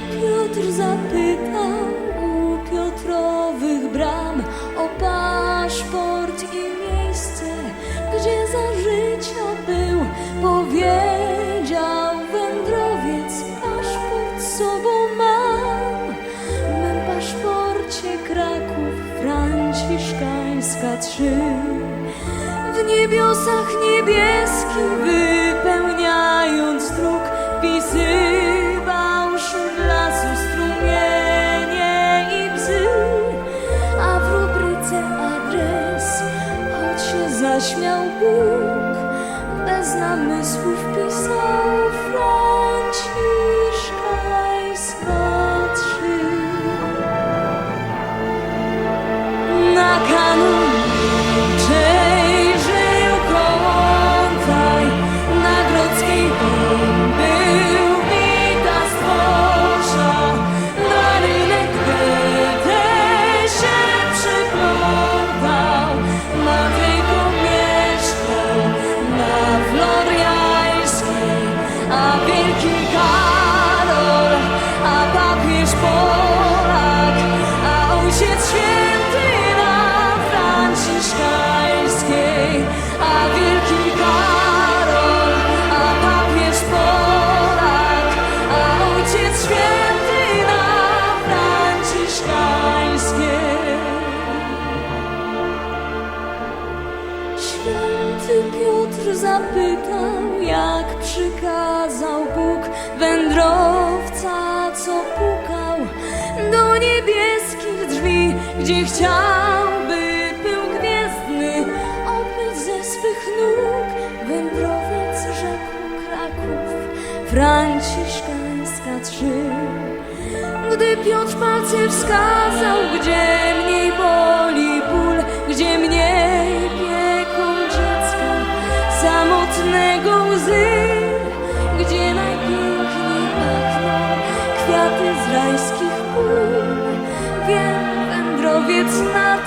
Piotr zapytał u Piotrowych bram o paszport i miejsce, gdzie za życia był, powiedział wędrowiec, paszport z sobą mam. W mym paszporcie Kraków, franciszkańska trzy, w niebiosach niebieski wypełniając dróg pisy. Się zaśmiał Bóg, bez namysłów pisał Franciszkańska Święty Piotr zapytał, jak przykazał Bóg wędrowca, co pukał do niebieskich drzwi, gdzie chciałby pył gwiezdny obyć ze swych nóg. Wędrowiec rzekł Kraków, Franciszkańska trzy. Gdy Piotr palce wskazał, gdzie mniej boli ból, gdzie mniej pieką dziecka, samotnego łzy, gdzie najpiękniej pachną kwiaty z rajskich pól. Wiem, wędrowiec na